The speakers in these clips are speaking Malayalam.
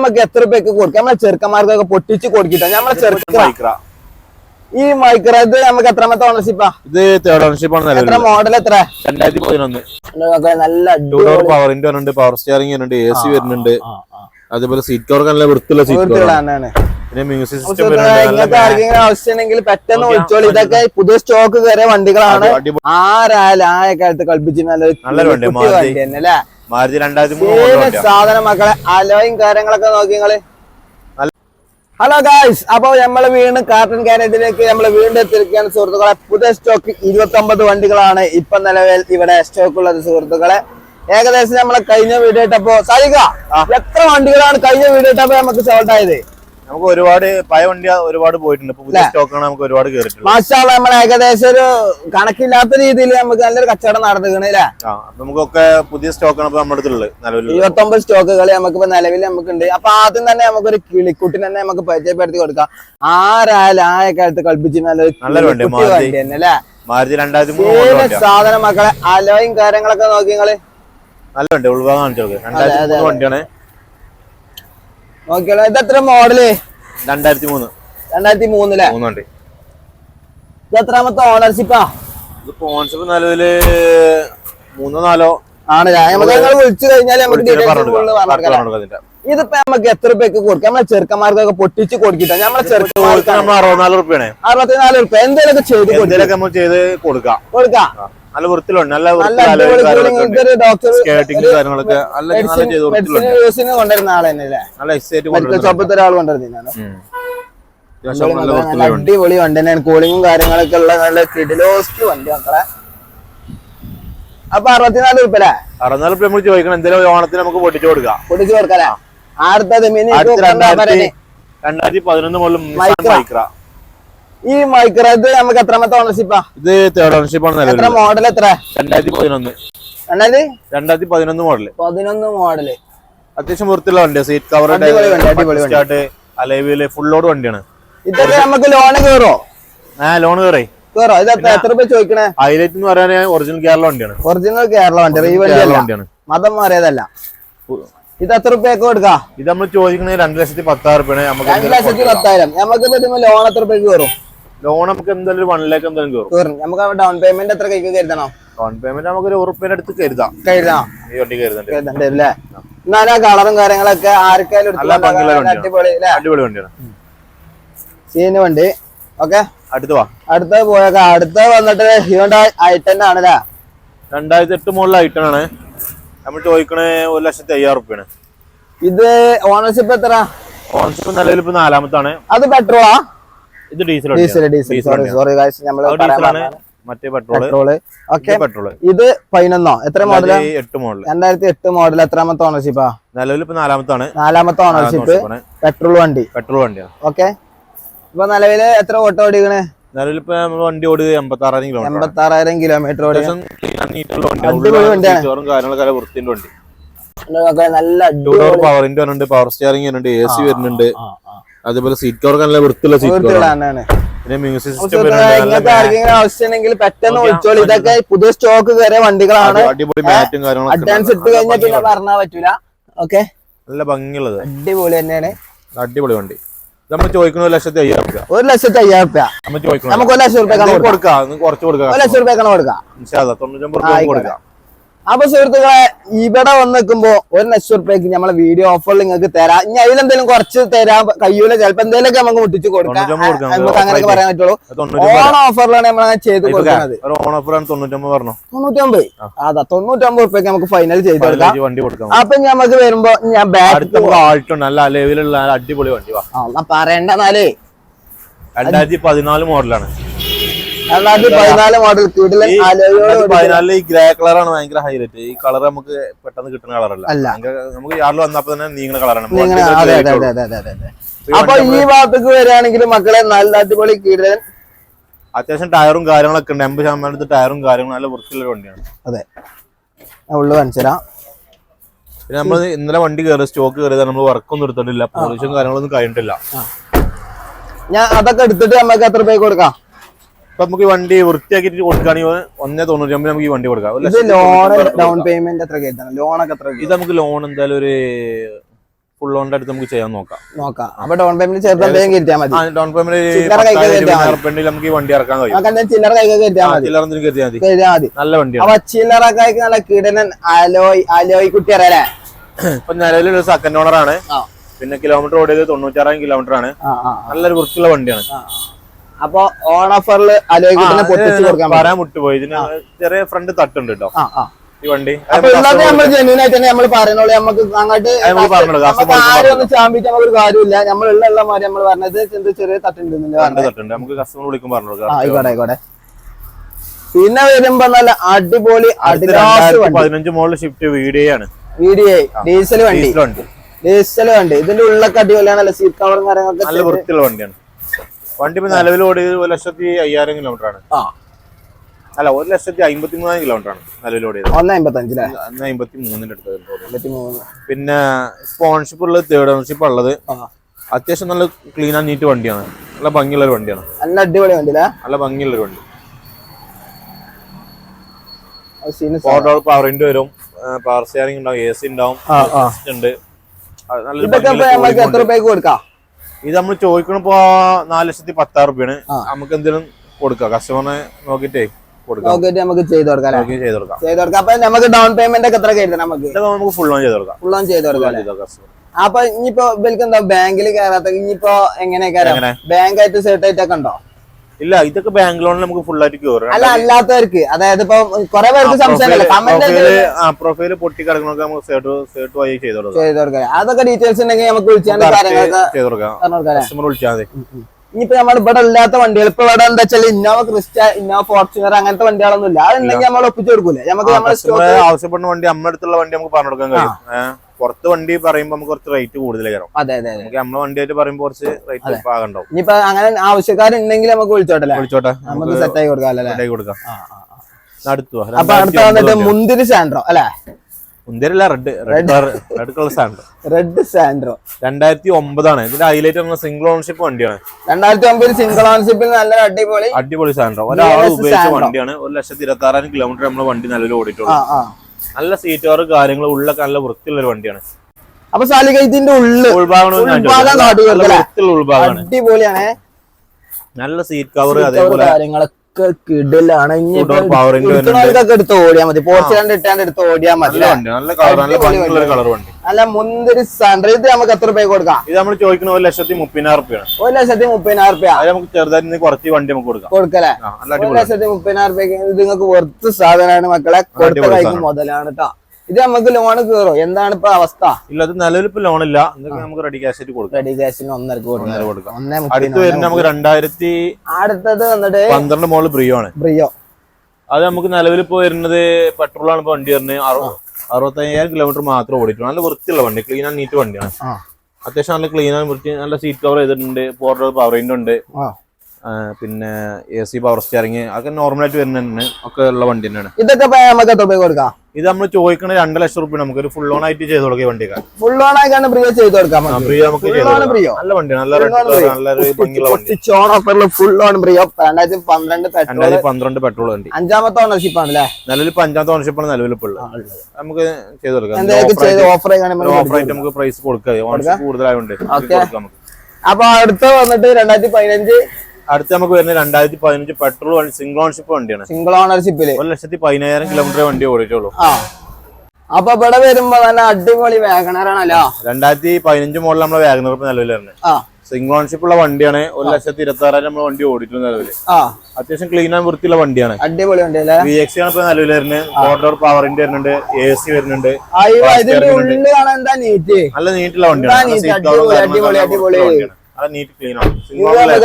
നമുക്ക് എത്ര രൂപയ്ക്ക് കൊടുക്കാം? നമ്മളെ ചെറുക്കന്മാർക്കൊക്കെ പൊട്ടിച്ച് കൊടുക്കിട്ടോ. നമ്മളെ ചെറുക്ക ഈ മൈക്ര ഇത് നമുക്ക് എത്രാമത്തെ ഓണർഷിപ്പാ ഇത് തേർഡ് ഓണർഷിപ്പ് ആണ് എത്ര മോഡൽ എത്ര? രണ്ടായിരത്തി പതിനൊന്ന് നല്ല ഡോർ പവർ ഇൻഡോർ ഉണ്ട് പവർ സ്റ്റിയറിംഗ് ഉണ്ട് എ സി വരുന്നുണ്ട്. അതേപോലെ സീറ്റ് കവർക്ക് നല്ല വൃത്തിയുള്ള സീറ്റ്. പിന്നെ മ്യൂസിക് സിസ്റ്റം നല്ല ആവശ്യമുണ്ടെങ്കിൽ പെട്ടെന്ന് വിളിച്ചോളൂ. ഇതൊക്കെ പുതിയ സ്റ്റോക്ക് കയറിയ വണ്ടികളാണ്. ആരായാലും ആ കാലത്ത് കളിപ്പിച്ച് നല്ലൊരു നല്ലൊരു വണ്ടി, തന്നെ അല്ലേ? മാരുതി രണ്ടായിരത്തി. സാധനം മക്കളെ അലോയും കാര്യങ്ങളൊക്കെ നോക്കി നിങ്ങൾ. ഹലോ ഗായ്സ് അപ്പൊ നമ്മൾ വീണ്ടും കാർട്ടൺ ഗാരേജിലേക്ക് നമ്മൾ വീണ്ടും എത്തിയിരിക്കുകയാണ്. സുഹൃത്തുക്കളെ പുതിയ സ്റ്റോക്ക് ഇരുപത്തി ഒമ്പത് വണ്ടികളാണ് ഇപ്പൊ നിലവിൽ ഇവിടെ സ്റ്റോക്ക് ഉള്ളത് സുഹൃത്തുക്കളെ. ഏകദേശം നമ്മളെ കഴിഞ്ഞ വീഡിയോ ഇട്ടപ്പോ സാധിക എത്ര വണ്ടികളാണ് കഴിഞ്ഞ വീഡിയോ ഇട്ടപ്പോ നമുക്ക് സോൾട്ട് ആയത്? നമുക്ക് ഒരുപാട് പഴയ വണ്ടി ഒരുപാട് പോയിട്ടുണ്ട്. പുതിയ സ്റ്റോക്കാണ് നമുക്ക് ഒരുപാട് കയറിയിട്ടുള്ളത് മാഷാള്ള നമ്മൾ ഏകദേശം ഒരു കണക്കില്ലാത്ത രീതിയിൽ നമുക്ക് നല്ലൊരു കച്ചവടം ആ നമുക്കൊക്കെ പുതിയ സ്റ്റോക്കാണ് ഇപ്പൊ നമ്മുടെ അടുത്തുള്ളത് നിലവിൽ ഇരുപത്തി ഒമ്പത് സ്റ്റോക്കുകൾ നമുക്ക് ഇപ്പൊ നിലവിൽ നമുക്കുണ്ട്. അപ്പൊ ആദ്യം തന്നെ നമുക്ക് ഒരു കിളിക്കുട്ടിനെ തന്നെ നമുക്ക് പരിചയപ്പെടുത്തി കൊടുക്കാം. ആരായാലും ആ കാലത്ത് കളിപ്പിച്ച് നല്ലൊരു നല്ലൊരു വണ്ടി, തന്നെ അല്ലേ? മാരുതി രണ്ടായിരത്തി മൂന്ന്. സാധനം മക്കളെ അലോയും കാര്യങ്ങളൊക്കെ നോക്കി നിങ്ങൾ. നല്ല വണ്ടി ഉൾഭാഗം കാണിച്ചു രണ്ടായിരത്തി വണ്ടിയാണ്. നോക്കിയോളൂ ഇത് എത്ര മോഡൽ രണ്ടായിരത്തി മൂന്ന് രണ്ടായിരത്തി മൂന്നിലെ മൂന്നുണ്ട് ഇത് എത്രാമത്തെ ഓണർഷിപ്പാ ഇത് കോൺസെപ്റ്റ് നിലവിൽ മൂന്നോ നാലോ ആണ് ഞാൻ ഞങ്ങൾ വിളിച്ചു കഴിഞ്ഞാൽ നമുക്ക്. ഇതിപ്പോ നമുക്ക് എത്ര രൂപയ്ക്ക് കൊടുക്കാം? നമ്മളെ ചെറുക്കന്മാർക്കൊക്കെ പൊട്ടിച്ച് കൊടുക്കിട്ടോ. നമ്മളെ ചെറുക്കന്മാർക്ക് അറുപത്തിനാല് റുപ്യാണ് അറുപത്തിനാല് റുപ്യ എന്തെങ്കിലും ചെയ്ത് കൊടുക്കാം. കൊടുക്കാം. നല്ല വൃത്തിയിലുണ്ട് നല്ല സ്കേട്ടിങ് കാര്യങ്ങളൊക്കെ നല്ല നല്ല ചെയ്ത് കൊണ്ടുവരുന്ന നല്ല എക്സൈറ്റ് ഒരാൾ കൊണ്ടുവരുന്നതാണ് അടിപൊളി വണ്ടി തന്നെയാണ്. കൂളിങ്ങും കാര്യങ്ങളൊക്കെ ഉള്ള നല്ല കിഡിലോസ്റ്റ് വണ്ടി മക്കളെ. അപ്പൊ അറുപത്തിനാല് അല്ലേ? അറുപത്തിനാല് റുപ്യ നമ്മൾ ചോദിക്കണം. എന്തെങ്കിലും ഓണത്തിന് നമുക്ക് പൊട്ടിച്ചു കൊടുക്കാം. പൊട്ടിച്ചു കൊടുക്കാം അടുത്തത് രണ്ടായിരത്തി പതിനൊന്ന് മുതൽ മൈക്ര. ഈ മൈക്രോ നമുക്ക് എത്രാമത്തെ ഓണർഷിപ്പാ ഇത് തേർഡ് ഓണർഷിപ്പ് ആണ് എത്ര മോഡൽ എത്ര? രണ്ടായിരത്തി പതിനൊന്ന്. രണ്ടായിരത്തി? രണ്ടായിരത്തി പതിനൊന്ന് മോഡൽ പതിനൊന്ന് മോഡൽ അത്യാവശ്യം വൃത്തിയുള്ള വണ്ടിയാണ് സീറ്റ് കവർ സ്റ്റാർട്ട് അലവിൽ ഫുൾ ലോഡ് വണ്ടിയാണ്. ഇതൊക്കെ നമുക്ക് ലോൺ കയറോ ആ ലോൺ കയറി കയറോ ഇത് എത്ര രൂപ ചോദിക്കണേ? ഹൈലൈറ്റ് എന്ന് പറയാൻ ഒറിജിനൽ കേരള വണ്ടിയാണ്. ഒറിജിനൽ കേരള വണ്ടി വണ്ടിയാണ്. മതം മാറിയതല്ല. ഇത് എത്ര റുപ്യൊക്കെ കൊടുക്കാം? ഇത് നമ്മൾ ചോദിക്കുന്നത് രണ്ട് ലക്ഷത്തി പത്തായിരം രൂപയാണ് നമുക്ക് രണ്ട് ലക്ഷത്തി പത്തായിരം. നമുക്ക് ലോൺ എത്ര രൂപയ്ക്ക് കയറും ലോൺ നമുക്ക് എന്തായാലും ഒരു വൺ ലാക്ക് എന്തായാലും കയറും നമുക്ക് ഡൗൺ പേയ്മെന്റ് എത്ര കൈക്ക് കരുതണോ? ഡൗൺ പേയ്മെന്റ് നമുക്ക് ഒരു ഉറുപ്പിന്റെ അടുത്ത് കരുതാം. കരുതാം. ഈ വണ്ടി കരുതണ്ട്? അല്ലേ? എന്നാലും ആ കളറും കാര്യങ്ങളൊക്കെ ആർക്കായാലും. അടിപൊളി അടിപൊളി വണ്ടിയാണ് സീന് വണ്ടി. ഓക്കെ? അടുത്ത് വാ. അടുത്ത പോയേക്കാം. അടുത്ത വന്നിട്ട് ഹ്യൂണ്ടായി ഐ ടെൻ ആണ് അല്ലേ? രണ്ടായിരത്തി എട്ട് മുകളിൽ ആണ്. നമ്മൾ ചോദിക്കണേ ഒരു ലക്ഷത്തി അയ്യായിരം റുപ്യാണ് ഇത് ഓണർഷിപ്പ് എത്ര ഓണർഷിപ്പ് നിലവിൽ ഇപ്പൊ നാലാമത്താണ്. അത് പെട്രോളാ ഇത് diesel diesel diesel sorry sorry guys നമ്മൾ ഡീസലാണ് മറ്റേ പെട്രോൾ. പെട്രോൾ. Okay petrol. ഇത് പതിനൊന്നോ? എത്ര മോഡൽ എട്ട് മോഡൽ രണ്ടായിരത്തി എട്ട് മോഡൽ എത്രാമത്തെ ഓണർഷിപ്പാ നിലവിൽ ഇപ്പൊ നാലാമത്താണ്. നാലാമത്തെ ഓണർഷിപ്പ് പെട്രോൾ വണ്ടി. പെട്രോൾ വണ്ടി ഓക്കെ ഇപ്പൊ നിലവിൽ എത്ര ഓട്ടോ ഓടിക്കണ്? നിലവിൽ ഇപ്പൊ വണ്ടി ഓടുക എൺപത്തി ആറായിരം കിലോമീറ്റർ എൺപത്തി ആറായിരം കിലോമീറ്റർ ഓടി അടിപൊളി കാര്യങ്ങളൊക്കെ നല്ല വൃത്തിന്റെ വണ്ടി. നല്ല ടൂ ഡോർ പവർ സ്റ്റിയറിംഗ് ഉണ്ട് എ സി വരുന്നുണ്ട്. അതേപോലെ സീറ്റ് കവർ നല്ല വൃത്തിയുള്ള സീറ്റ് കവർ തന്നെയാണ് പിന്നെ മ്യൂസിക് സിസ്റ്റം ആവശ്യമുണ്ടെങ്കിൽ പെട്ടെന്ന് വിളിച്ചോളൂ. ഇതൊക്കെ പുതിയ സ്റ്റോക്ക് കയറിയ വണ്ടികളാണ്. അടിപൊളി മാറ്റും കാര്യങ്ങളും അഡ്വാൻസ് ഇട്ട് കഴിഞ്ഞാൽ പിന്നെ പറഞ്ഞാൽ പറ്റൂല. ഓക്കെ? നല്ല ഭംഗിയുള്ളത്. അടിപൊളി തന്നെയാണ്. അടിപൊളി വണ്ടി. നമ്മൾ ചോദിക്കുന്ന ഒരു ലക്ഷത്തി അയ്യായിരം രൂപ ഒരു ലക്ഷത്തി അയ്യായിരം രൂപ നമുക്ക് ഒരു ലക്ഷം രൂപ കൊടുക്കാം. കുറച്ച് കൊടുക്കാം. ഒരു ലക്ഷം രൂപ കൊടുക്കാം. തൊണ്ണൂറ്റൊമ്പത്. കൊടുക്കാം. അപ്പൊ സുഹൃത്തുക്കളെ ഇവിടെ വന്ന് നിൽക്കുമ്പോ ഒരു ലക്ഷം റുപ്യക്ക് നമ്മളെ വീഡിയോ ഓഫറിൽ നിങ്ങൾക്ക് തരാം. ഇനി അതിലെന്തെങ്കിലും കുറച്ച് തരാം കഴിയൂല ചിലപ്പോ എന്തെങ്കിലും നമുക്ക് മുട്ടിച്ച് കൊടുക്കാം. നമുക്ക് അങ്ങനെയൊക്കെ പറയാൻ പറ്റുള്ളൂ. ഓൺ ഓഫറിലാണ് നമ്മൾ അങ്ങനെ ചെയ്ത് കൊടുക്കുന്നത്. തൊണ്ണൂറ്റൊമ്പത് അതാ തൊണ്ണൂറ്റൊമ്പത് റുപ്യക്ക് നമുക്ക് ഫൈനൽ ചെയ്ത് കൊടുക്കാം. അപ്പൊ നമുക്ക് വരുമ്പോ ഞാൻ ബാക്ക് നല്ല അടിപൊളി വണ്ടി വാ. പറയണ്ട എന്നാലേ. രണ്ടായിരത്തി പതിനാല് മോഡലാണ് രണ്ടായിരത്തി പതിനാല് മോഡൽ കിടിലൻ ഈ അലോയോട് രണ്ടായിരത്തി പതിനാലിൽ ഈ ഗ്രേ കളറാണ് ഭയങ്കര ഹൈലൈറ്റ് ഈ കളർ നമുക്ക് പെട്ടെന്ന് കിട്ടുന്ന കളറല്ല. അല്ല. നമുക്ക് യാറിൽ വന്നപ്പോ തന്നെ നീങ്ങുന്ന കളറാണ്. അപ്പൊ ഈ ഭാഗത്തേക്ക് വരികയാണെങ്കിൽ മക്കളെ നല്ല അടിപൊളി കിടിലൻ അത്യാവശ്യം ടയറും കാര്യങ്ങളൊക്കെ ഉണ്ട്. എൺപത് ശതമാനം ടയറും കാര്യങ്ങളും നല്ല വൃത്തിയുള്ള വണ്ടിയാണ്. അതെ. ഉള്ളു കാണിച്ചുതരാം. പിന്നെ നമ്മൾ ഇന്നലെ വണ്ടി കയറി സ്റ്റോക്ക് കയറിയത് നമ്മൾ വർക്കൊന്നും എടുത്തിട്ടില്ല. പോളിഷും കാര്യങ്ങളൊന്നും കഴിഞ്ഞിട്ടില്ല. ഞാൻ അതൊക്കെ എടുത്തിട്ട് നമുക്ക് എത്ര രൂപയ്ക്ക് കൊടുക്കാം? അപ്പൊ നമുക്ക് വണ്ടി വൃത്തിയാക്കിട്ട് കൊടുക്കുകയാണെങ്കിൽ ഒന്നേ തൊണ്ണൂറ്റി ഒമ്പത് നമുക്ക് ഈ വണ്ടി കൊടുക്കാം. ഇത് ലോൺ ഡൗൺ. പേയ്മെന്റ് എത്ര ലോൺ ലോണൊക്കെ എത്ര ഇത് നമുക്ക് ലോൺ എന്തായാലും ഒരു ഫുൾ ലോണിന്റെ അടുത്ത് നമുക്ക് ചെയ്യാൻ നോക്കാം. നോക്കാം. അപ്പൊ ഡൗൺ പേയ്മെന്റ് എന്തെങ്കിലും കയറ്റിയാൽ മതി. ഡൗൺ പേയ്മെന്റ് ചില്ലറ നമുക്ക് ഈ വണ്ടി ഇറക്കാൻ കഴിയും. ചില്ലറ കൈ കയറ്റിയാൽ മതി. ചില്ലറ മതി. കയറ്റിയാൽ മതി. നല്ല വണ്ടിയാണ്. അപ്പൊ കൈക്ക് നല്ല കിടനൻ അലോയ് അലോയ് കുട്ടി അറിയാലേ ഇപ്പൊ നിലവിലൊരു സെക്കൻഡ് ഓണർ ആണ്. പിന്നെ കിലോമീറ്റർ ഓടിയത് തൊണ്ണൂറ്റാറായിരം കിലോമീറ്റർ ആണ്. നല്ലൊരു വൃത്തിയുള്ള വണ്ടിയാണ്. അപ്പൊ ഓൺ ഓഫറിൽ പൊട്ടിച്ച് കൊടുക്കാൻ പറയാൻ വിട്ടുപോയി ഇതിന് ചെറിയ ഫ്രണ്ട് തട്ടുണ്ട് കേട്ടോ ഈ വണ്ടി. നമ്മൾ ജെന്യൂൻ ആയിട്ട് തന്നെ നമ്മൾ പറയുന്നുള്ളൂ നമുക്ക് അങ്ങോട്ട് നമുക്ക് ആരും ഒന്ന് ചാമ്പിട്ട് നമുക്ക് ഒരു കാര്യമില്ല ഉള്ള മാതിരി നമ്മൾ പറഞ്ഞത് എന്ത് ചെറിയ തട്ടുണ്ട് രണ്ട് തട്ടുണ്ട്. നമുക്ക് കസ്റ്റമർ വിളിക്കും പറഞ്ഞു കൊടുക്കാം ആയിക്കോട്ടെ ആയിക്കോട്ടെ. പിന്നെ വരുമ്പോ നല്ല അടിപൊളി പതിനഞ്ച് മോളിൽ ഷിഫ്റ്റ് വീഡിയോ ആണ്. വീഡിയോ ഡീസൽ വണ്ടി. ഡീസൽ വണ്ടി. ഇതിന്റെ ഉള്ളൊക്കെ അടിപൊളിയാണല്ലോ സീറ്റ് കവറും കാര്യങ്ങളൊക്കെ നല്ല വൃത്തിയുള്ള വണ്ടിയാണ്. വണ്ടി ഇപ്പൊ നിലവിൽ ഓടിയത് ഒരു ലക്ഷത്തി അയ്യായിരം കിലോമീറ്റർ ആണ്. ആ. അല്ല ഒരു ലക്ഷത്തി അമ്പത്തി മൂന്നായിരം കിലോമീറ്റർ ആണ് നിലവിൽ ഓടിയത്. ഒന്ന് അമ്പത്തഞ്ചിലെ അന്ന് അമ്പത്തി മൂന്നിന്റെ അടുത്ത് പിന്നെ സ്പോൺഷിപ്പ് ഉള്ളത് തേർഡ് ഓണർഷിപ്പ് ഉള്ളത്. അത്യാവശ്യം നല്ല ക്ലീൻ ആൻഡ് നീറ്റ് വണ്ടിയാണ്. നല്ല ഭംഗിയുള്ള ഒരു വണ്ടിയാണ്. നല്ല അടിപൊളി വണ്ടി നല്ല ഭംഗിയുള്ള ഒരു വണ്ടി ഫോർ പവർ വരും. പവർ സ്റ്റിയറിംഗ് ഉണ്ടാവും എ സി ഉണ്ടാവും. ഉണ്ട്. നല്ല നല്ലൊരു എത്ര ഉണ്ട്. രൂപയ്ക്ക് കൊടുക്കാം? ഇത് നമ്മൾ ചോദിക്കണിപ്പോ നാല് ലക്ഷത്തി പത്താറ് റുപ്യാണ്. നമുക്ക് എന്തെങ്കിലും കൊടുക്കാം. കസ്റ്റമറിനെ നോക്കിട്ടേ കൊടുക്കാം. നോക്കിയിട്ട് നമുക്ക് ചെയ്ത് കൊടുക്കാം ചെയ്ത് കൊടുക്കാം. ചെയ്ത് കൊടുക്കാം. അപ്പൊ നമുക്ക് ഡൗൺ പേയ്മെന്റ് ഒക്കെ എത്ര നമുക്ക്? നമുക്ക് ഫുൾ ഓൺ ചെയ്ത് കൊടുക്കാം. ഫുൾ ഓൺ ചെയ്ത് കൊടുക്കാം. അപ്പൊ ഇനിയിപ്പോ ഇവർക്ക് എന്താ ബാങ്കിൽ കയറാത്ത ഇനിയിപ്പോ എങ്ങനെയൊക്കെ എങ്ങനെ? ബാങ്ക് ആയിട്ട് സെർട്ട് ഒക്കെ ഉണ്ടോ? ഇല്ല ഇതൊക്കെ ബാങ്ക് ലോണിൽ നമുക്ക് ഫുൾ ആയിട്ട് കയറും അല്ല അല്ലാത്തവർക്ക്. അതായത് ഇപ്പൊ കുറെ പേർക്ക് കമന്റ് പ്രൊഫൈൽ പൊട്ടി കിടക്കണൊക്കെ നമുക്ക് സേർട്ട് സേർട്ട് വഴി ചെയ്ത് കൊടുക്കാം. അതൊക്കെ ഡീറ്റെയിൽസ് ഉണ്ടെങ്കിൽ നമുക്ക് വിളിച്ചാൽ? കസ്റ്റമർ വിളിച്ചാൽ മതി. ഇനിയിപ്പോ നമ്മൾ ഇവിടെ ഇല്ലാത്ത വണ്ടികൾ. ഇപ്പൊ ഇവിടെ എന്താ വെച്ചാൽ ഇന്നോവ ക്രിസ്റ്റ ഇന്നോവ ഫോർച്യൂണർ അങ്ങനത്തെ വണ്ടികളൊന്നും ഇല്ല. അതുണ്ടെങ്കിൽ നമ്മൾ ഒപ്പിച്ചു കൊടുക്കൂലേ? നമുക്ക് നമ്മുടെ ആവശ്യപ്പെടുന്ന വണ്ടി നമ്മുടെ അടുത്തുള്ള വണ്ടി നമുക്ക് പറഞ്ഞു കൊടുക്കാൻ കഴിയും. പുറത്ത് വണ്ടി പറയുമ്പോൾ നമുക്ക് കുറച്ച് റേറ്റ് കൂടുതൽ കയറും അതെ അതെ നമുക്ക് നമ്മളെ വണ്ടിയായിട്ട് പറയുമ്പോൾ കുറച്ച് റേറ്റ് ആകണ്ടോ ഇനിയിപ്പോ അങ്ങനെ ആവശ്യക്കാരുണ്ടെങ്കിൽ നമുക്ക് വിളിച്ചോട്ടെ വിളിച്ചോട്ടെ. നമുക്ക് സെറ്റ് ആയി കൊടുക്കാം അല്ലേ? കൊടുക്കാം. അടുത്തു. അപ്പൊ അടുത്ത വന്നിട്ട് മുന്തിരി സാൻഡ്രോ അല്ലെ? മുന്തിരില്ല red red red colour Santro red Santro രണ്ടായിരത്തി ഒമ്പതാണ് ഇതിന്റെ ഹൈലൈറ്റ് പറഞ്ഞ സിംഗിൾ ഓണർഷിപ്പ് വണ്ടിയാണ്. രണ്ടായിരത്തി ഒമ്പതിൽ സിംഗിൾ ഓണർഷിപ്പിൽ നല്ല അടിപൊളി അടിപൊളി സാൻഡ്രോ ഒരാൾ ഉപയോഗിച്ച വണ്ടിയാണ്. ഒരു ലക്ഷത്തി ഇരുപത്തി ആറായിരം കിലോമീറ്റർ നമ്മൾ വണ്ടി നിലവിൽ ഓടിയിട്ടുള്ളൂ നല്ല സീറ്റ് കവർ കാര്യങ്ങൾ ഉള്ളൊക്കെ നല്ല വൃത്തിയുള്ള ഒരു വണ്ടിയാണ്. അപ്പൊ സാലിഗൈറ്റിന്റെ ഉള്ളു ഉൾഭാഗം അടിപൊളിയാണ്. നല്ല സീറ്റ് കവർ അതേപോലെ കാര്യങ്ങളൊക്കെ. കിടലാണ്. window എടുക്കണവർക്കൊക്കെ എടുത്ത് ഓടിയാൽ മതി. പോർച്ച് ഇട്ടാണ്ട് എടുത്ത് ഓടിയാൽ മതി നല്ല മുന്തിരി ഇത് നമുക്ക് എത്ര രൂപ കൊടുക്കാം? ഇത് നമ്മൾ ചോദിക്കുന്ന ഒരു ലക്ഷത്തി മുപ്പതിനായിരം റുപ്യാണ്. ഒരു ലക്ഷത്തി മുപ്പതിനായിരം നമുക്ക് ചെറുതായിട്ട് കുറച്ച് വണ്ടി നമുക്ക് കൊടുക്കാം. കൊടുക്കലേ ഒരു ലക്ഷത്തി മുപ്പതിനായിരം ഇത് നിങ്ങൾക്ക് വെറുത്ത് സാധനമാണ് മക്കളെ. കൊടുത്ത കൈക്ക് മുതലാണ് കേട്ടോ ഇത് നമുക്ക് ലോണ് കയറോ എന്താണ് ഇപ്പൊ അവസ്ഥ? ഇല്ല അത് നിലവിൽ ഇപ്പൊ ലോൺ ഇല്ല. നമുക്ക് റെഡി ക്യാഷ് ആയിട്ട് കൊടുക്കാം. റെഡി ക്യാഷിന് ഒന്നരക്ക് ഒന്നര കൊടുക്കാം. അടുത്ത് വരുന്ന നമുക്ക് രണ്ടായിരത്തി അടുത്തത് വന്നിട്ട് പന്ത്രണ്ട് മോൾ ബ്രിയോ ആണ്. ബ്രിയോ അത് നമുക്ക് നിലവിൽ ഇപ്പൊ വരുന്നത് പെട്രോൾ ആണ് ഇപ്പൊ വണ്ടി വരുന്നത്. അറുപത്തയ്യായിരം കിലോമീറ്റർ മാത്രം ഓടിയിട്ടുള്ളൂ. നല്ല വൃത്തിയുള്ള വണ്ടി. ക്ലീൻ ആൻഡ് നീറ്റ് വണ്ടിയാണ്. അത്യാവശ്യം നല്ല ക്ലീൻ ആൻഡ് വൃത്തി നല്ല സീറ്റ് കവർ ചെയ്തിട്ടുണ്ട്. പോർട്ടർ പവർ ഉണ്ട്. പിന്നെ എ സി പവർ സ്റ്റിയറിംഗ് അതൊക്കെ നോർമലായിട്ട് വരുന്ന തന്നെ ഒക്കെ ഉള്ള വണ്ടി തന്നെയാണ്. ഇതൊക്കെ നമുക്ക് എത്ര രൂപ കൊടുക്കാം? ഇത് നമ്മൾ ചോദിക്കുന്ന രണ്ട് ലക്ഷം റുപ്യ നമുക്ക് ഒരു ഫുൾ ഓൺ ആയിട്ട് ചെയ്ത് കൊടുക്കുക വണ്ടിയൊക്കെ ഫുൾ ഓൺ ആയിട്ടാണ് പ്രിയ ചെയ്ത് കൊടുക്കാം പ്രിയ നമുക്ക്. നല്ല വണ്ടിയാണ് നല്ല നല്ലൊരു വണ്ടി. ഫുൾ ഓൺ പ്രിയ. രണ്ടായിരത്തി പന്ത്രണ്ട് രണ്ടായിരത്തി പന്ത്രണ്ട് പെട്രോൾ വണ്ടി. അഞ്ചാമത്തെ ഓണർഷിപ്പ് ആണ് അല്ലേ നിലവിൽ അഞ്ചാമത്തെ ഓണർഷിപ്പാണ് നിലവിൽ ഇപ്പോൾ ഉള്ളത്. നമുക്ക് ചെയ്ത് കൊടുക്കാം. ഓഫർ ഓഫർ ആയിട്ട് നമുക്ക് പ്രൈസ് കൊടുക്കുക ഓണർഷിപ്പ് കൂടുതലായതുകൊണ്ട് അപ്പൊ അടുത്ത വന്നിട്ട് രണ്ടായിരത്തി പതിനഞ്ച് അടുത്ത് നമുക്ക് വരുന്നത് രണ്ടായിരത്തി പതിനഞ്ച് പെട്രോൾ വണ്ടി സിംഗിൾ ഓണർഷിപ്പ് വണ്ടിയാണ്. സിംഗിൾ ഓണർഷിപ്പിൽ ഒരു ലക്ഷത്തി പതിനായിരം കിലോമീറ്റർ വണ്ടി ഓടിയിട്ടുള്ളൂ. ആ. അപ്പൊ ഇവിടെ വരുമ്പോ നല്ല അടിപൊളി വാഗണറാണല്ലോ. രണ്ടായിരത്തി പതിനഞ്ച് മോഡൽ നമ്മളെ വാഗനർ ഇപ്പൊ ആ. സിംഗിൾ ഓണർഷിപ്പ് ഉള്ള വണ്ടിയാണ്. ഒരു ലക്ഷത്തി ഇരുപത്തി ആറായിരം നമ്മൾ വണ്ടി ഓടിയിട്ടുള്ള നിലവിൽ അത്യാവശ്യം ക്ലീൻ ആൻഡ് വൃത്തിയുള്ള വണ്ടിയാണ്. അടിപൊളി ഉണ്ട് അല്ലേ വി എക്സ് ആണ് ഇപ്പൊ നിലവിൽ വരുന്നത് ഫോർ പവറിന്റെ വരുന്നുണ്ട്. എ സി വരുന്നുണ്ട്. നല്ല നീറ്റുള്ള വണ്ടിയാണ്. നല്ല നീറ്റ് ക്ലീൻ ആണ്.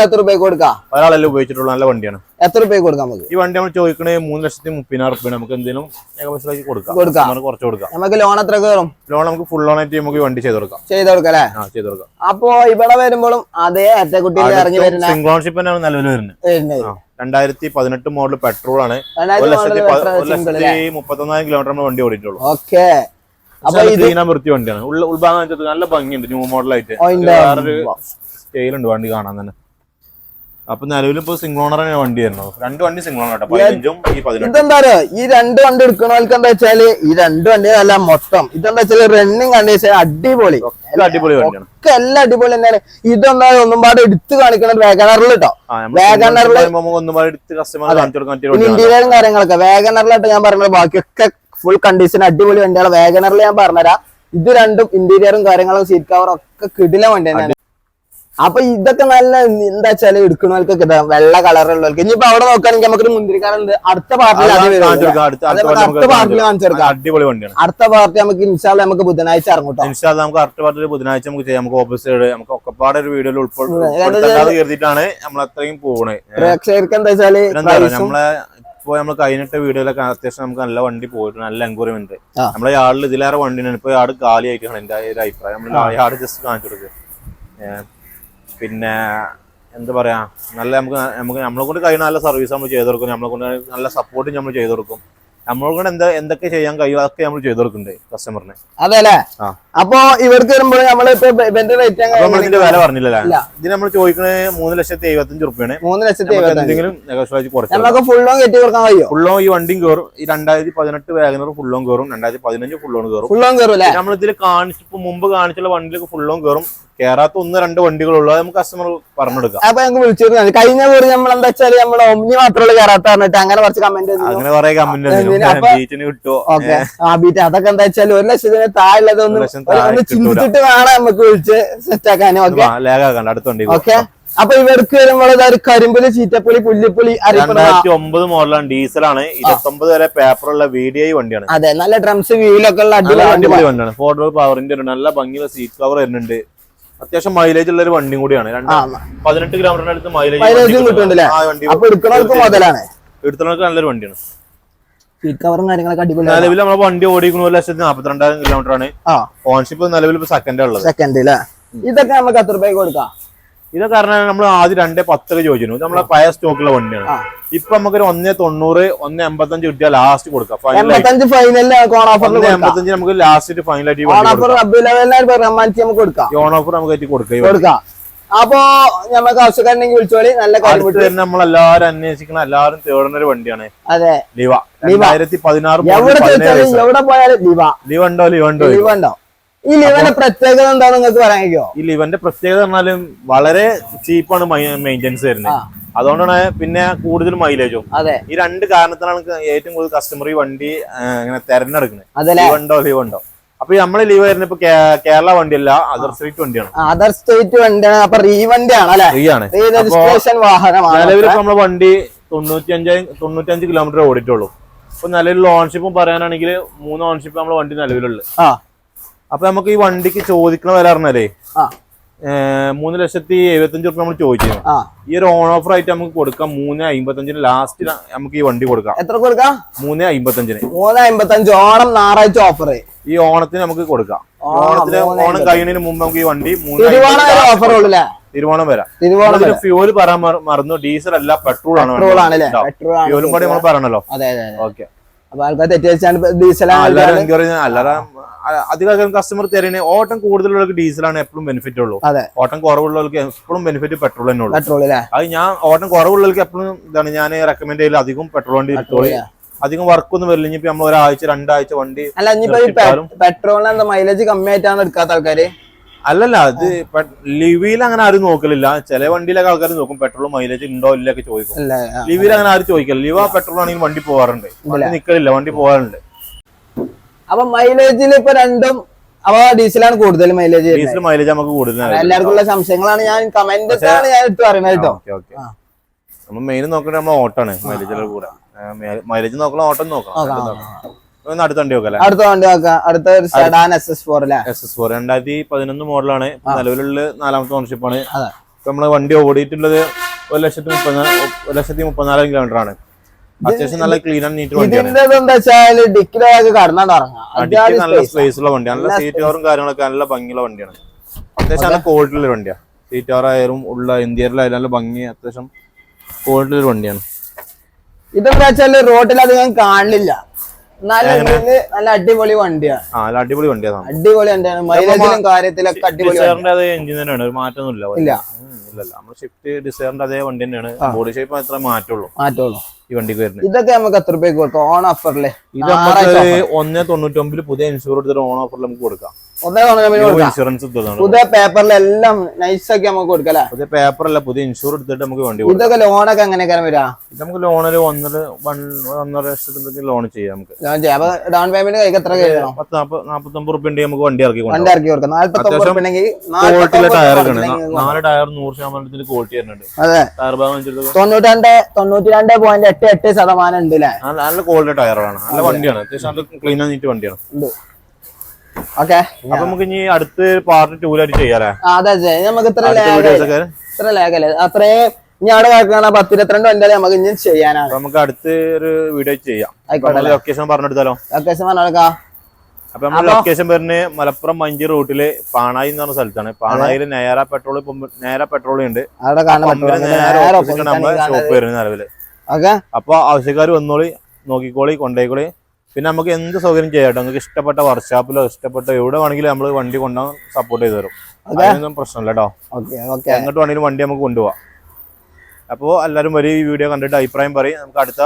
എത്ര രൂപ കൊടുക്കാം? ഒരാളെല്ലാം ഉപയോഗിച്ചിട്ടുള്ള നല്ല വണ്ടിയാണ്. എത്ര രൂപ കൊടുക്കാം നമുക്ക്? ഈ വണ്ടി നമ്മൾ ചോദിക്കണേ മൂന്ന് ലക്ഷത്തി മുപ്പതിനായിരം റുപ്യ നമുക്ക് എന്തെങ്കിലും ഏകദേശം കൊടുക്കാം. കൊടുക്കാം. കുറച്ച് കൊടുക്കാം. നമുക്ക് ലോൺ എത്ര കയറും ലോൺ നമുക്ക് ഫുൾ ലോൺ ആയിട്ട് നമുക്ക് വണ്ടി ചെയ്ത് കൊടുക്കാം. ചെയ്ത് കൊടുക്കാം അല്ലേ? ആ ചെയ്ത് കൊടുക്കാം. അപ്പോ ഇവിടെ വരുമ്പോഴും അതേ അറ്റക്കുട്ടിയിൽ ഇറങ്ങി വരുന്ന സിംഗിൾ ഓൺഷിപ്പ് തന്നെയാണ് നിലവിൽ വരുന്നത്. രണ്ടായിരത്തി പതിനെട്ട് മോഡൽ പെട്രോൾ ആണ്. ഒരു ലക്ഷത്തി മുപ്പത്തൊന്നായിരം കിലോമീറ്റർ നമ്മൾ വണ്ടി ഓടിയിട്ടുള്ളൂ. ഓക്കെ. വൃത്തി വണ്ടിയാണ്. ഉൾഭാഗം നല്ല ഭംഗിയുണ്ട് ന്യൂ മോഡലായിട്ട് വേറൊരു സ്റ്റൈലുണ്ട് വണ്ടി കാണാൻ തന്നെ. അപ്പൊ നിലവിൽ ഇപ്പൊ സിംഗിൾ ഓണറാണ് വണ്ടി വരുന്നത് രണ്ട് വണ്ടി സിംഗിൾ ഓണർ കേട്ടോ പതിനഞ്ചും ഈ ഇതെന്താ ഈ രണ്ട് വണ്ടി എടുക്കണവർക്ക് എന്താ വെച്ചാൽ ഈ രണ്ട് വണ്ടി അല്ല മൊത്തം. ഇതെന്താ വെച്ചാൽ റണ്ണിങ് കണ്ടീഷൻ അടിപൊളി. അടിപൊളി വണ്ടിയാണ്. ഒക്കെ എല്ലാം അടിപൊളി തന്നെയാണ്. ഇതൊന്നാ ഒന്നും പാടെ എടുത്ത് കാണിക്കണത് വേഗനറിൽ കേട്ടോ ഇന്റീരിയറും കാര്യങ്ങളൊക്കെ. വേഗനറിലായിട്ട് ഞാൻ പറഞ്ഞത്. ബാക്കിയൊക്കെ ഫുൾ കണ്ടീഷൻ അടിപൊളി വണ്ടിയാണ്. വേഗനറിൽ ഞാൻ പറഞ്ഞുതരാം. ഇത് രണ്ടും ഇന്റീരിയറും കാര്യങ്ങളും സീറ്റ് കവറും ഒക്കെ കിടില വണ്ടി തന്നെയാണ്. അപ്പൊ ഇതൊക്കെ നല്ല എന്താ വെച്ചാൽ എടുക്കണവർക്കൊക്കെ കളർ വെള്ള കളറുള്ളവർക്ക് ഇനിയിപ്പോ അവിടെ നോക്കുകയാണെങ്കിൽ നമുക്കൊരു മുന്തിരിക്കാറുണ്ട് അടുത്ത പാർട്ടിയിൽ പാർട്ടി അടുത്ത പാർട്ടി പാർട്ടിയിൽ കാണിച്ചു കൊടുക്കാം. അടിപൊളി വണ്ടിയാണ്. അടുത്ത പാർട്ടി നമുക്ക് ഇൻഷാൽ നമുക്ക് ബുധനാഴ്ച ഇറങ്ങും ഇൻഷാൽ നമുക്ക് അടുത്ത പാർട്ടിയിൽ ബുധനാഴ്ച നമുക്ക് ചെയ്യാം. നമുക്ക് ഓപ്പോസിറ്റ് നമുക്ക് ഒക്കെപ്പാടെ ഒരു വീഡിയോയിൽ ഉൾപ്പെടുത്തിട്ടാണ് നമ്മൾ അത്രയും പോകണേ പ്രേക്ഷകർക്ക് എന്താ വെച്ചാൽ നമ്മളെ ഇപ്പൊ നമ്മൾ കഴിഞ്ഞിട്ട് വീഡിയോയിലൊക്കെ അത്യാവശ്യം നമുക്ക് നല്ല വണ്ടി പോയിട്ടുണ്ട് നല്ല എൻക്വയറി ഉണ്ട് നമ്മളെ യാർഡിൽ ഇതിലേറെ വണ്ടിയാണ്. ഇപ്പൊ യാർഡ് കാലിയായിട്ടാണ് എന്റെ ഒരു അഭിപ്രായം. നമ്മൾ യാർഡ് ജസ്റ്റ് കാണിച്ചു കൊടുക്കുക പിന്നെ എന്താ പറയാ നല്ല നമുക്ക് നമുക്ക് നമ്മളെ കൊണ്ട് കഴിയുന്ന നല്ല സർവീസ് നമ്മൾ ചെയ്തു കൊടുക്കും. നമ്മളെ കൊണ്ട് നല്ല സപ്പോർട്ട് നമ്മൾ ചെയ്തു കൊടുക്കും. നമ്മളെ കൊണ്ട് എന്താ എന്തൊക്കെ ചെയ്യാൻ കഴിയും അതൊക്കെ നമ്മൾ ചെയ്തു കൊടുക്കുന്നുണ്ട് കസ്റ്റമറിന് അതെ അല്ലേ ആ. അപ്പൊ ഇവർക്ക് വരുമ്പോൾ ഇതിന്റെ വില പറഞ്ഞില്ല. ഇതിന് നമ്മൾ ചോദിക്കുന്നത് മൂന്ന് ലക്ഷത്തി എഴുപത്തഞ്ച് റുപ്യാണ്. മൂന്ന് ലക്ഷത്തി എന്തെങ്കിലും നമുക്ക് കെട്ടി കൊടുക്കാൻ കഴിയോ? ഫുള്ളോ ഈ വണ്ടിയും കയറും ഈ രണ്ടായിരത്തി പതിനെട്ട് വാഗനർ ഫുള്ളോൺ കയറും രണ്ടായിരത്തി പതിനഞ്ച് ഫുള്ളോൺ കയറും ഫുൾ ലോൺ കയറൂല്ലേ നമ്മൾ ഇതിൽ കാണിച്ചപ്പോ മുമ്പ് കാണിച്ചുള്ള വണ്ടിയിലേക്ക് ഫുള്ളോൺ കയറും കേറാത്ത ഒന്ന് രണ്ട് വണ്ടികളുള്ളൂ. നമുക്ക് കസ്റ്റമർ പറഞ്ഞെടുക്കാം അപ്പൊ ഞങ്ങൾക്ക് വിളിച്ചിരുന്നു കഴിഞ്ഞ കൂടി നമ്മൾ എന്താ വെച്ചാൽ നമ്മൾ ഒമ്നി മാത്രമേ കയറാത്ത പറഞ്ഞിട്ട് അങ്ങനെ കുറച്ച് കമന്റ് അങ്ങനെ കുറെ കമന്റ് കിട്ടുമോ ഓക്കെ. ആ ബീറ്റ് അതൊക്കെ എന്താ വെച്ചാൽ ഒരു ലക്ഷത്തിന് താഴെയുള്ളത് ഒന്ന് ഒന്ന്. ചിന്തിച്ചിട്ട് വേണം നമുക്ക് വിളിച്ച് സെറ്റ് ആക്കാനും. ഓക്കെ. ഓക്കെ. അപ്പൊ ഇവർക്ക് വരുമ്പോൾ കരിമ്പുലി ചീറ്റപ്പുളി പുല്ലിപ്പുളി രണ്ടായിരത്തി ഒമ്പത് മോഡലാണ്. ഡീസലാണ്. ഇരുപത്തി ഒമ്പത് വരെ പേപ്പറുള്ള വി ഡി ഐ വണ്ടിയാണ്. അതെ. നല്ല ഡ്രംസ് വീലൊക്കെ ഉള്ള അടിപൊളി വണ്ടിയാണ്. ഫോർ ഡോർ പവറിന്റെ നല്ല ഭംഗിയുള്ള സീറ്റ് കവർ വരുന്നുണ്ട്. അത്യാവശ്യം മൈലേജ് ഉള്ള ഒരു വണ്ടിയും കൂടിയാണ്. പതിനെട്ട് കിലോമീറ്ററിന് അടുത്ത് മൈലേജ് മൈലേജും കിട്ടുന്നുണ്ടല്ലേ ആ വണ്ടി അപ്പൊ എടുക്കണവർക്ക് മുതലാണ്. എടുത്തവർക്ക് നല്ലൊരു വണ്ടിയാണ്. കവറും കാര്യങ്ങളൊക്കെ അടിപൊളി നിലവിൽ നമ്മളെ വണ്ടി ഓടിക്കുന്ന ഒരു ലക്ഷത്തി നാപ്പത്തിരണ്ടായിരം കിലോമീറ്റർ ആണ്. ഓൺഷിപ്പ് നിലവിൽ ഇപ്പൊ സെക്കൻഡ് ഉള്ളത്. സെക്കൻഡ് ഇതൊക്കെ നമുക്ക് എത്ര രൂപയ്ക്ക് കൊടുക്കാം? ഇത് കാരണം നമ്മൾ ആദ്യം രണ്ടേ പത്തൊക്കെ ചോദിച്ചിരുന്നു. ഇത് നമ്മളെ പഴയ സ്റ്റോക്കുള്ള വണ്ടിയാണ്. ഇപ്പൊ നമുക്കൊരു ഒന്നേ തൊണ്ണൂറ് ഒന്നേ എൺപത്തഞ്ച് കിട്ടിയാൽ ലാസ്റ്റ് കൊടുക്കാം. എൺപത്തഞ്ച് നമുക്ക് ലാസ്റ്റ് ഫൈനലായിട്ട് ഓൺ ഓഫർ നമുക്ക് കൊടുക്കാം. അപ്പൊ നമുക്ക് ആവശ്യക്കാരുണ്ടെങ്കിൽ വിളിച്ചോളി. നല്ല കാര്യം നമ്മൾ നമ്മളെല്ലാരും അന്വേഷിക്കുന്ന എല്ലാവരും തേടുന്ന ഒരു വണ്ടിയാണ്. അതെ. ലിവ രണ്ടായിരത്തി പതിനാറ് എവിടെ പോയാലും ലിവ ലിവ ഉണ്ടോ ലിവ ഉണ്ടോ ലിവ ഉണ്ടോ? ഈ ലിവന്റെ പ്രത്യേകത എന്താണെന്ന് നിങ്ങൾക്ക് പറയാൻ കഴിയോ ഈ ലിവന്റെ പ്രത്യേകത പറഞ്ഞാലും വളരെ ചീപ്പാണ് മെയിന്റെനൻസ് വരുന്നത്. അതുകൊണ്ടാണ് പിന്നെ കൂടുതൽ മൈലേജും അതെ. ഈ രണ്ട് കാരണത്തിനാണ് ഏറ്റവും കൂടുതൽ കസ്റ്റമർ ഈ വണ്ടി ഇങ്ങനെ തെരഞ്ഞെടുക്കുന്നത്. ലിവണ്ടോ ലീവ് ഉണ്ടോ ലീവ് ഉണ്ടോ? അപ്പൊ നമ്മൾ ലീവ് വരുന്ന ഇപ്പൊ കേരള വണ്ടിയല്ല അതർ സ്റ്റേറ്റ് വണ്ടിയാണ്. അതർ സ്റ്റേറ്റ് വണ്ടിയാണ്. അപ്പൊ റീ വണ്ടിയാണ് അല്ലെ? രജിസ്ട്രേഷൻ വാഹനമാണ്. നിലവിൽ നമ്മളെ വണ്ടി തൊണ്ണൂറ്റിയഞ്ച് തൊണ്ണൂറ്റഞ്ച് കിലോമീറ്റർ ഓടിയിട്ടുള്ളൂ. അപ്പൊ നിലവിൽ ഓൺഷിപ്പും പറയാനാണെങ്കിൽ മൂന്ന് ഓൺഷിപ്പ് നമ്മളെ വണ്ടി നിലവിലുള്ളത്. അപ്പൊ നമുക്ക് ഈ വണ്ടിക്ക് ചോദിക്കണ വില അറിഞ്ഞാലേ? മൂന്ന് ലക്ഷത്തി എഴുപത്തഞ്ച് റുപ്യ നമ്മൾ ചോദിച്ചിരുന്നു. ഈ ഒരു ഓൺ ഓഫർ ആയിട്ട് നമുക്ക് കൊടുക്കാം മൂന്ന് അമ്പത്തഞ്ചിന് ലാസ്റ്റ് നമുക്ക് ഈ വണ്ടി കൊടുക്കാം. എത്ര കൊടുക്കാം? മൂന്ന് അമ്പത്തഞ്ചിന് മൂന്ന് അമ്പത്തഞ്ച് ഓണം ഞായറാഴ്ച ഓഫർ ഈ ഓണത്തിന് നമുക്ക് കൊടുക്കാം. ഓണത്തിന് ഓണം കഴിയുന്നതിന് മുമ്പ് നമുക്ക് ഈ വണ്ടി ഓഫർ ഉള്ളൂ തിരുവോണം വരാം. തിരുവോണം വരെ. ഫ്യൂൽ പറയാൻ മറ- മറന്നു. ഡീസൽ അല്ല പെട്രോൾ ആണ് പെട്രോൾ ആണ് ഫ്യൂലും കൂടി നമ്മൾ പറയണല്ലോ അതെ അതെ ഓക്കേ ഓക്കെ അപ്പൊ ആൾക്കാർ തെറ്റിച്ചാണ് ഡീസലാണ് അധികം കസ്റ്റമർ തരണേ ഓട്ടം കൂടുതലുള്ളവർക്ക് ഡീസലാണ് എപ്പോഴും ബെനിഫിറ്റ് ഉള്ളൂ. അതെ. ഓട്ടം കുറവുള്ളവർക്ക് എപ്പോഴും ബെനിഫിറ്റ് പെട്രോൾ തന്നെ ഉള്ളൂ. പെട്രോൾ അത് ഞാൻ ഓട്ടം കുറവുള്ളവർക്ക് എപ്പോഴും ഇതാണ് ഞാൻ റെക്കമെൻഡ് ചെയ്യൽ അധികം പെട്രോൾ വണ്ടി അധികം വർക്ക് ഒന്നും വരില്ല. ഇനിയിപ്പോ നമ്മൾ ഒരാഴ്ച രണ്ടാഴ്ച വണ്ടി അല്ല ഇനിയിപ്പോ ഈ പെട്രോളിന് എന്താ മൈലേജ് കമ്മിയായിട്ടാണ് എടുക്കാത്ത ആൾക്കാര്? അല്ലല്ല അത് ലിവിയിൽ അങ്ങനെ ആരും നോക്കലില്ല. ചില വണ്ടിയിലൊക്കെ ആൾക്കാർ നോക്കും പെട്രോൾ മൈലേജ് ഉണ്ടോ ഇല്ലൊക്കെ ചോദിക്കും. ലിവിയിൽ അങ്ങനെ ആരും ചോദിക്കില്ല ലിവ പെട്രോൾ ആണെങ്കിൽ വണ്ടി പോവാറുണ്ട്. നിക്കലില്ല വണ്ടി പോവാറുണ്ട്. അപ്പൊ മൈലേജിൽ ഇപ്പൊ രണ്ടും അപ്പൊ ഡീസലാണ് കൂടുതൽ മൈലേജ് ഡീസൽ മൈലേജ് നമുക്ക് കൂടുതൽ എല്ലാവർക്കും ഉള്ള സംശയങ്ങളാണ് ഞാൻ കമന്റ് ഞാൻ എടുത്ത് പറയുന്നത് കേട്ടോ. നമ്മൾ മെയിൻ നോക്കണത് നമ്മൾ ഓട്ടാണ് മൈലേജിലെ കൂടെ. മൈലേജ് നോക്കണം ഓട്ടം നോക്കണം. അടുത്ത വണ്ടി നോക്കാം അടുത്ത വണ്ടി നോക്കാം അടുത്ത ഒരു സെഡാൻ എസ് എസ് ഫോർ അല്ലേ? എസ് എസ് ഫോർ രണ്ടായിരത്തി പതിനൊന്ന് മോഡലാണ്. നിലവിലുള്ള നാലാമത്തെ ഓണർഷിപ്പ് ആണ്. നമ്മൾ വണ്ടി ഓടിയിട്ടുള്ളത് ഒരു ലക്ഷത്തി മുപ്പത്തിനാല് ഒരു ലക്ഷത്തി മുപ്പത്തിനാല് കിലോമീറ്റർ ആണ്. അത്യാവശ്യം നല്ല ക്ലീൻ ആൻഡ് നീറ്റ് വണ്ടിയാണ്. ഡിക്കിലൊക്കെ നല്ല. സ്പേസ് ഉള്ള വണ്ടിയാണ്. നല്ല സീറ്റ് കവറും കാര്യങ്ങളൊക്കെ നല്ല ഭംഗിയുള്ള വണ്ടിയാണ്. അത്യാവശ്യം നല്ല ക്വാളിറ്റി ഉള്ള വണ്ടിയാണ്. സീറ്റ് കവർ ആയാലും ഉള്ള ഇന്ത്യയിലായാലും നല്ല ഭംഗി അത്യാവശ്യം ക്വാളിറ്റി ഉള്ള വണ്ടിയാണ്. ഇതെന്താ വെച്ചാൽ റോഡിൽ അധികം കാണില്ല. നല്ല അടിപൊളി വണ്ടിയാണ്. നല്ല അടിപൊളി വണ്ടിയാണ് അടിപൊളി വണ്ടിയാണ്. മൈലേജിലും കാര്യത്തിലൊക്കെ അടിപൊളി എഞ്ചിൻ തന്നെയാണ് ഒരു മാറ്റമൊന്നുമില്ല ഇല്ല. ഉം, ഇല്ലല്ല. നമ്മൾ ഷിഫ്റ്റ് ഡിസൈറിന്റെ അതേ വണ്ടി തന്നെയാണ്. ബോഡി ഷേപ്പ് മാത്രമേ മാറ്റുള്ളൂ. മാറ്റുള്ളൂ. ഈ വണ്ടിക്ക് വരുന്നത്. ഇതൊക്കെ നമുക്ക് എത്ര രൂപയ്ക്ക് കൊടുക്കാം? ഓൺ ഓഫറിൽ ഇത് നമുക്ക് ഒന്നേ തൊണ്ണൂറ്റൊമ്പതിൽ പുതിയ ഇൻഷുർ എടുത്തിട്ട് ഓൺ ഓഫറിൽ നമുക്ക് കൊടുക്കാം. ഒന്നേ ഇൻഷുറൻസ് പുതിയ പേപ്പറിലെല്ലാം നൈസ് ആക്കി നമുക്ക് കൊടുക്കല്ലേ? പുതിയ പേപ്പർ അല്ല പുതിയ ഇൻഷൂർ എടുത്തിട്ട് നമുക്ക് വണ്ടി ഇതൊക്കെ ലോണൊക്കെ എങ്ങനെയൊക്കെ വരാ നമുക്ക് ലോണിൽ ഒന്നര ഒന്നര ലക്ഷത്തിന്റെ ലോൺ ചെയ്യാം നമുക്ക്. അപ്പൊ ഡൗൺ പേയ്മെന്റ് കൈക്ക് എത്ര നാപ്പത്തൊമ്പത് റുപ്യ നമുക്ക് വണ്ടി ഇറക്കി വണ്ടി ഇറക്കി കൊടുക്കാം. നാല്പത്തി ഒമ്പത് ഉണ്ടെങ്കിൽ ക്വാളിറ്റിയിലെ ടയർ ആണ് നാല് ടയർ നൂറ് ശതമാനത്തിന്റെ ക്വാളിറ്റി വരുന്നുണ്ട്. അതെ. ടയർ ഭാഗം തൊണ്ണൂറ്റി രണ്ട് തൊണ്ണൂറ്റി രണ്ട് പോയിന്റ് എട്ട് എട്ട് ശതമാനം ഉണ്ട് അല്ലേ നല്ല ക്വാളിറ്റി ടയറാണ് നല്ല വണ്ടിയാണ്. അത്യാവശ്യം നല്ല ക്ലീൻ ആയിട്ട് വണ്ടിയാണ്. ഓക്കെ. അപ്പൊ നമുക്ക് ഇനി അടുത്ത് പാർട്ട് ടൂലായിട്ട് ചെയ്യാലേ? അതെ അതെ. നമുക്ക് ഇത്ര ഇത്ര ലേഖല്ലേ അത്രേ ഇനി അവിടെ കേൾക്കണ പത്തിരുപത്തിരണ്ട് വണ്ടി നമുക്ക് ഇനി ചെയ്യാനാണ് നമുക്ക് അടുത്ത് ഒരു വീഡിയോ ചെയ്യാം. ആയിക്കോട്ടെ ലൊക്കേഷൻ പറഞ്ഞെടുത്താലോ? ലൊക്കേഷൻ പറഞ്ഞെടുക്കാം. അപ്പൊ നമ്മൾ ലൊക്കേഷൻ വരുന്നത് മലപ്പുറം മഞ്ചി റൂട്ടിൽ പാണായി എന്ന് പറഞ്ഞ സ്ഥലത്താണ്. പാണായിൽ നേര പെട്രോൾ നേര പെട്രോൾ ഉണ്ട്. ഷോപ്പ് വരുന്നത് നിലവിൽ. അപ്പൊ ആവശ്യക്കാർ വന്നോളി നോക്കിക്കോളി കൊണ്ടേക്കോളി പിന്നെ നമുക്ക് എന്ത് സൗകര്യം ചെയ്യാട്ടോ നിങ്ങൾക്ക് ഇഷ്ടപ്പെട്ട വർക്ക്ഷോപ്പിലോ ഇഷ്ടപ്പെട്ട എവിടെ വേണമെങ്കിലും നമ്മൾ വണ്ടി കൊണ്ടുപോകാൻ സപ്പോർട്ട് ചെയ്ത് തരും. അതിനൊന്നും പ്രശ്നമില്ല കേട്ടോ. എങ്ങോട്ട് വേണമെങ്കിലും വണ്ടി നമുക്ക് കൊണ്ടുപോകാം അപ്പോൾ എല്ലാവരും വരും ഈ വീഡിയോ കണ്ടിട്ട് അഭിപ്രായം പറയും. നമുക്ക് അടുത്ത